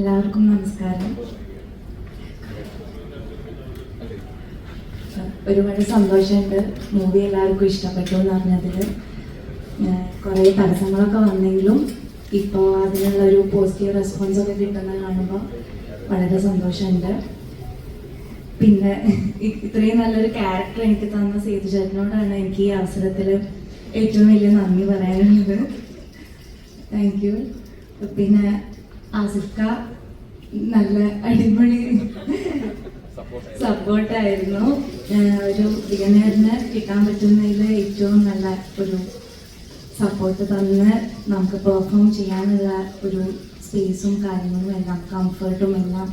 എല്ലാവർക്കും നമസ്കാരം. ഒരുപാട് സന്തോഷമുണ്ട്. മൂവി എല്ലാവർക്കും ഇഷ്ടപ്പെട്ടു എന്ന് പറഞ്ഞതിൽ കുറേ തടസ്സങ്ങളൊക്കെ വന്നെങ്കിലും ഇപ്പോൾ അതിനുള്ള ഒരു പോസിറ്റീവ് റെസ്പോൺസ് ഒക്കെ കിട്ടുന്നത് കാണുമ്പോൾ വളരെ സന്തോഷമുണ്ട്. പിന്നെ ഇത്രയും നല്ലൊരു ക്യാരക്ടർ എനിക്ക് തന്ന സേതു ചേട്ടനോടാണ് എനിക്ക് ഈ അവസരത്തിൽ ഏറ്റവും വലിയ നന്ദി പറയാനുള്ളത്. താങ്ക് യു പിന്നെ ആസിഫ്ക നല്ല അടിപൊളി സപ്പോർട്ടായിരുന്നു. ഒരു ബിഗനറിന് കിട്ടാൻ പറ്റുന്നതിൽ ഏറ്റവും നല്ല ഒരു സപ്പോർട്ട് തന്ന് നമുക്ക് പെർഫോം ചെയ്യാനുള്ള ഒരു സ്പേസും കാര്യങ്ങളും എല്ലാം കംഫർട്ടും എല്ലാം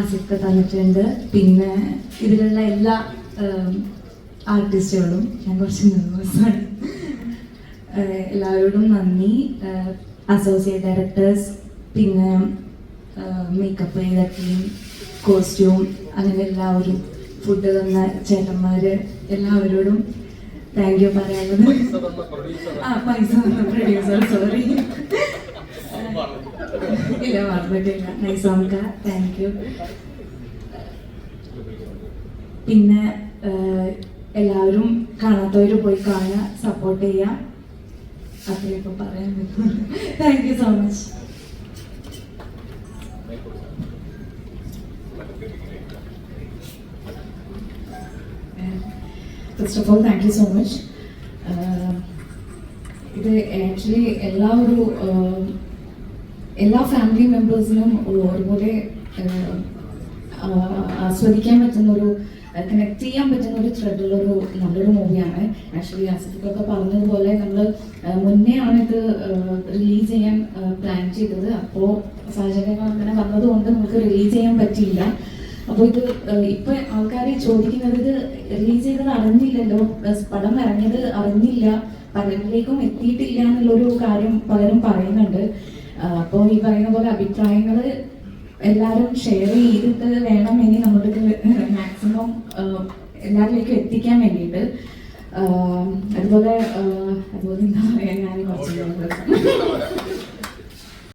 ആസിഫ്ക തന്നിട്ടുണ്ട്. പിന്നെ ഇതിലുള്ള എല്ലാ ആർട്ടിസ്റ്റുകളും ഞാൻ കുറച്ച് നെർവസാണ് എല്ലാവരോടും നന്ദി. അസോസിയേറ്റ് ഡയറക്ടേഴ്സ് പിന്നെ മേക്കപ്പ് ചെയ്ത കോസ്റ്റ്യൂം അങ്ങനെ എല്ലാവരും ഫുഡ് തന്ന ചേട്ടന്മാര് എല്ലാവരോടും താങ്ക് യു പറയാനുള്ളത്. ആ പൈസ തന്ന പ്രൊഡ്യൂസർ സോറി ഇല്ല മറന്നിട്ടില്ല. നൈസോങ്ക താങ്ക് യു പിന്നെ എല്ലാവരും കാണാത്തവർ പോയി കാണുക സപ്പോർട്ട് ചെയ്യാം. അത്രയൊക്കെ പറയാൻ thank you so much first of all thank you so much ഇത് ആക്ച്വലി എല്ലാ ഒരു ആഹ്, എല്ലാ ഫാമിലി മെമ്പേഴ്സിനും ഒരുപോലെ ആഹ്, ആഹ്, ആസ്വദിക്കാൻ പറ്റുന്ന ഒരു കണക്ട് ചെയ്യാൻ പറ്റുന്ന ഒരു ത്രെഡുള്ളൊരു നല്ലൊരു മൂവിയാണ് ആക്ച്വലി ആസിഫിക്കൊക്കെ പറഞ്ഞതുപോലെ നമ്മൾ മുന്നേ ആണ് ഇത് റിലീസ് ചെയ്യാൻ പ്ലാൻ ചെയ്തത്. അപ്പോൾ സാഹചര്യങ്ങൾ അങ്ങനെ വന്നതുകൊണ്ട് നമുക്ക് റിലീസ് ചെയ്യാൻ പറ്റിയില്ല. അപ്പോൾ ഇത് ഇപ്പൊ ആൾക്കാർ ചോദിക്കുന്നത് ഇത് റിലീസ് ചെയ്തത് അറിഞ്ഞില്ലല്ലോ. പടം ഇറങ്ങിയത് അറിഞ്ഞില്ല. പലരിലേക്കും എത്തിയിട്ടില്ല എന്നുള്ളൊരു കാര്യം പലരും പറയുന്നുണ്ട്. അപ്പോൾ ഈ പറയുന്ന പോലെ അഭിപ്രായങ്ങൾ എല്ലാവരും ഷെയർ ചെയ്തിട്ട് വേണം ഇനി നമ്മൾക്ക് മാക്സിമം എല്ലാവരിലേക്കും എത്തിക്കാൻ വേണ്ടിയിട്ട്. അതുപോലെ അതുപോലെ എന്താ പറയാ? ഞാൻ കുറച്ച്